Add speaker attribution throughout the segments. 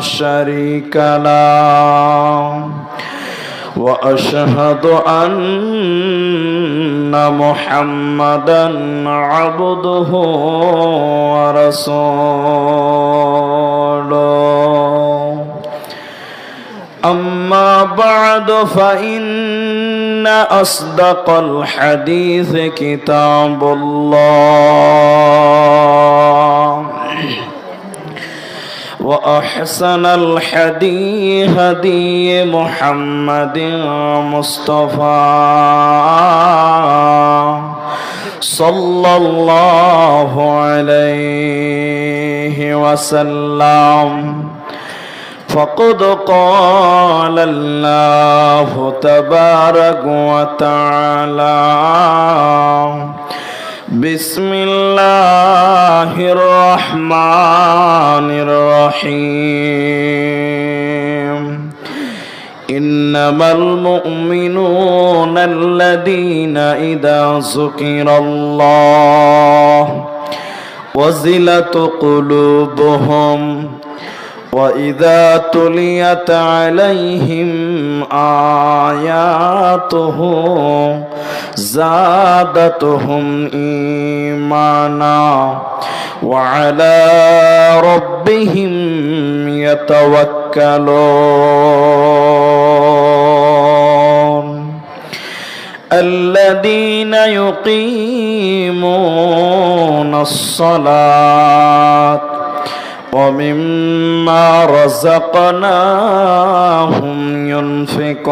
Speaker 1: شريك له واشهد ان محمدا عبده ورسوله أما بعد فإن أصدق الحديث كتاب الله وأحسن الحدي هدي محمد مصطفى صلى الله عليه وسلم فقد قال الله تبارك وتعالى بسم الله الرحمن الرحيم إنما المؤمنون الذين إذا ذكر الله وزلت قلوبهم وإذا تليت عليهم آياته زادتهم إيمانا وعلى ربهم يتوكلون. الذين يقيمون الصلاة ومما رزقناهم ينفقون.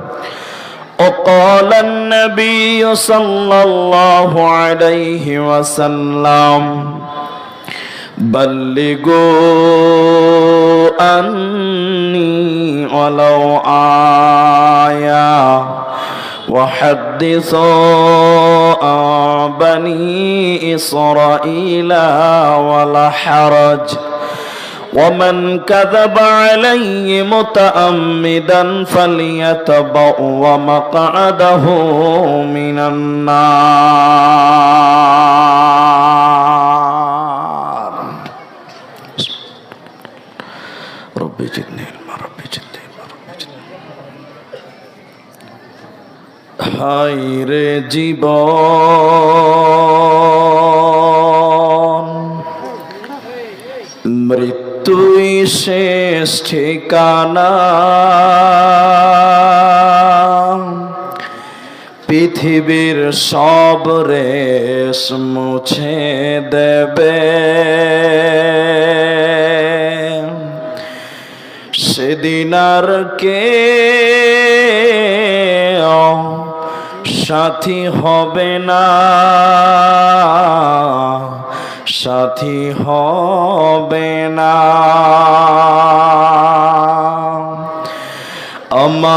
Speaker 1: وقال النبي صلى الله عليه وسلم بلغوا عني ولو آية وحدثوا بني إسرائيل ولا حرج. ومن كذب علي متأمدا فليتبأ مقعده من النار ربي جدني علما ربي جدني علما ربي جدني high রে জীবন শেষ ঠিকানা। পৃথিবীর সব রেশ মুছে দেবে। সেদিন আর কে সাথী হবে না। সাথী হবে না।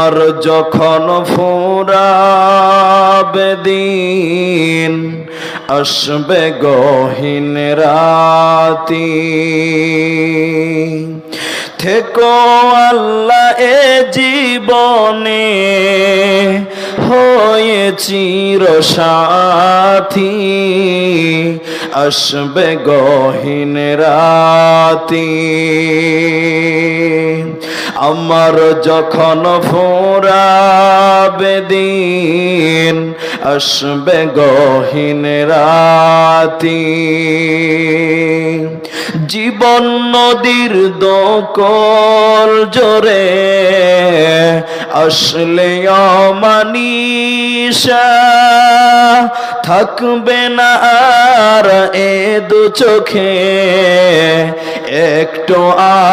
Speaker 1: আমার যখন ফুরাবে দিন আসবে গহীন রাতি। থেকো আল্লাহ এ জীবনে চির সাথী আসবে গহীন রাতি। আমার যখন ফোরাবে দিন আসবে গহীন রাতি। জীবন নদীর দকল জোরে আসলে অমানিসা। থাকবে না আর এ দু চোখে, একটু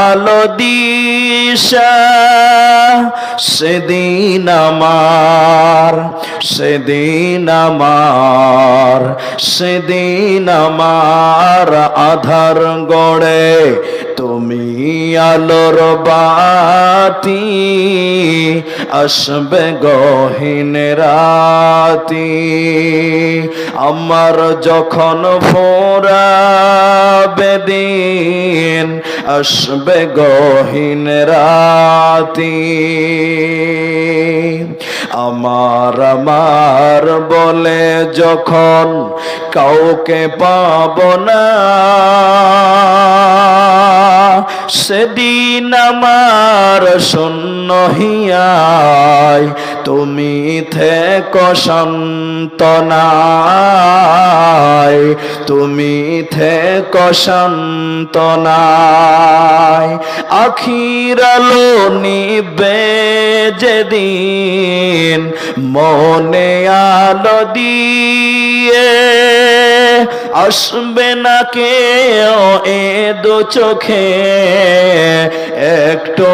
Speaker 1: আলো দিশা। সেদিন আমার সেদিন আমার সেদিন আমার আধার গড়ে তুমি আলোর বাতি আসবে গহিন রাতি। আমার যখন ফোরাবে দিন, আসবে গহীন রাতি। আমার আমার বলে যখন কাউকে পাব না, সেদিন আমার শূন্য হিয়ায় তুমি থেকো সন্তনায় তুমি থেকো সন্তনায় আখিরালো নিবে যেদিন মনে আলো দিয়ে আসবে না কেউ এ দু চোখে, একটু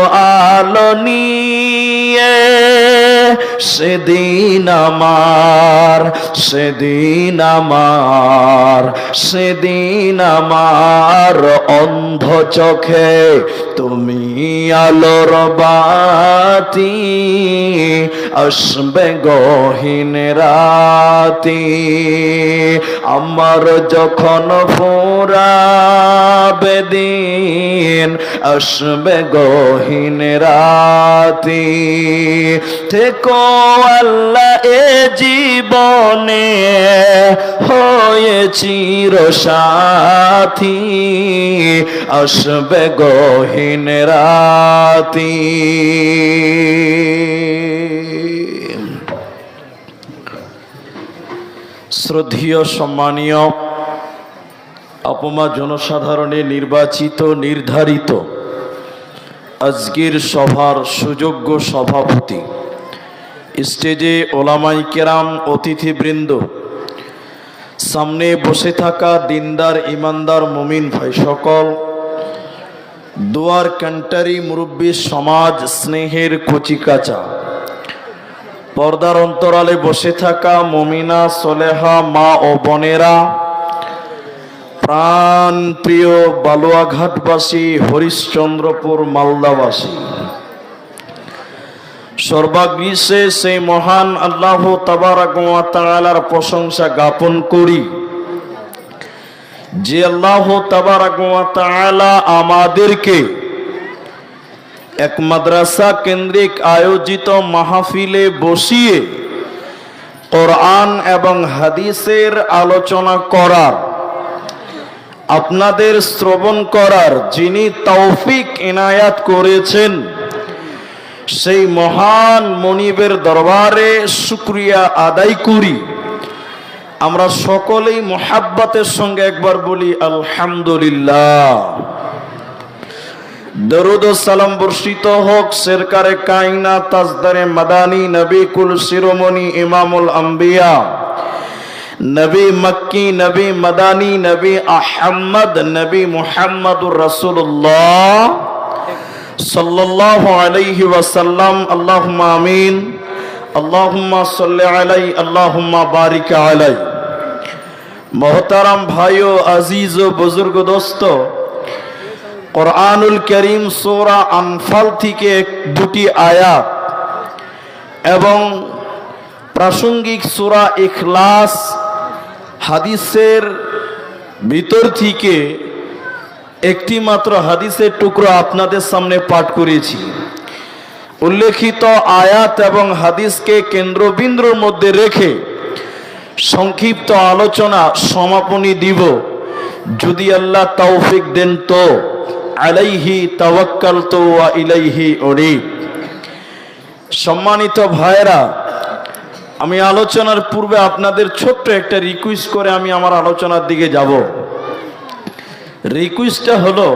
Speaker 1: আলো নিয়ে। সেদিন আমার সেদিন আমার সেদিন আমার অন্ধ চোখে তুমি আলোর বাতি। আসবে গহীন রাতি, আমার যখন ফোরাবে দিন, আসবে গহীন রাতি। থেকো আল্লাহ, এ জীবনে হয়ে চির সাথী। আসবে গহীন রাতি। শ্রদ্ধীয়, সম্মানীয় অপমা জনসাধারণে নির্বাচিত, নির্ধারিত। আজকের সভার সুযোগ্য সভাপতি, স্টেজে ওলামাই কেরাম, অতিথিবৃন্দ, সামনে বসে থাকা দিনদার, ইমানদার, মুমিন ভাই সকল, দুয়ার ক্যান্টারি মুরব্বী সমাজ স্নেহের কচিকাচা পর্দার অন্তরালে বসে থাকা মমিনা, সলেহা, মা ও বোনেরা প্রাণ প্রিয় বালুয়াঘাটবাসী, হরিশ্চন্দ্রপুর, মালদাবাসী। সর্বাগ্রীষে সেই মহান আল্লাহ তাবারার প্রশংসা জ্ঞাপন করি। যে আল্লাহ তাবারাক আমাদেরকে এক মাদ্রাসা কেন্দ্রিক আয়োজিত মাহফিলে বসিয়ে কোরআন এবং হাদিসের আলোচনা করার আপনাদের শ্রবণ করার যিনি তৌফিক এনায়াত করেছেন, সেই মহান মনিবের দরবারে শুক্রিয়া আদায় করি। আমরা সকলেই মোহাব্বতের সঙ্গে একবার বলি, আলহামদুলিল্লাহ। দরুদ সালাম বর্ষিত হোক সেরকারে কাইনা তাজদারে মাদানী নবী কুল শিরোমণি, ইমামুল আম্বিয়া। নবী মক্কি, নবী মাদানী, নবী আহম্মদ নবী মুহাম্মদুর রাসূলুল্লাহ সাল্লাল্লাহু আলাইহি ওয়াসাল্লাম। আল্লাহুম্মা আমিন। আল্লাহুম্মা সাল্লি আলাই, আল্লাহুম্মা বারিক আলাই। মহতারাম ভাইও, আজিজ ও বুজুর্গ দোস্ত, কোরআনুল করিম সোরা আনফাল থেকে দুটি আয়াত এবং প্রাসঙ্গিক সুরা ইখলাস হাদিসের ভিতর থেকে একটি মাত্র হাদিসের টুকরো আপনাদের সামনে পাঠ করেছি। উল্লেখিত আয়াত এবং হাদিসকে কেন্দ্রবিন্দুর মধ্যে রেখে সংক্ষিপ্ত আলোচনা সমাপনী দিব। যদি আল্লাহ তৌফিক দেন তো আলাইহি তাওয়াক্কাল তো ইলাইহি অরিব সম্মানিত ভাইরা আমি আলোচনার পূর্বে আপনাদের ছোট্ট একটা রিকোয়েস্ট করে আমি আমার আলোচনার দিকে যাব। রিকোয়েস্টটা হলো,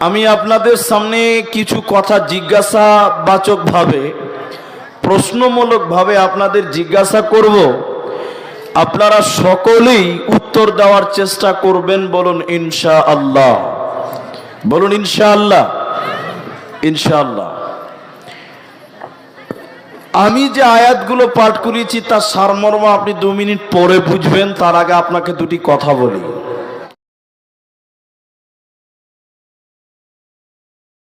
Speaker 1: আমি আপনাদের সামনে কিছু কথা জিজ্ঞাসাবাচকভাবে, প্রশ্নমূলকভাবে আপনাদের জিজ্ঞাসা করব। আপনারা সকলেই উত্তর দেওয়ার চেষ্টা করবেন বলুন ইনশা আল্লাহ বলুন ইনশা আল্লাহ ইনশাআল্লাহ। আমি যে আয়াতগুলো পাঠ করিয়েছি, তার সারমর্ম আপনি দু মিনিট পরে বুঝবেন, তার আগে আপনাকে দুটি কথা বলি।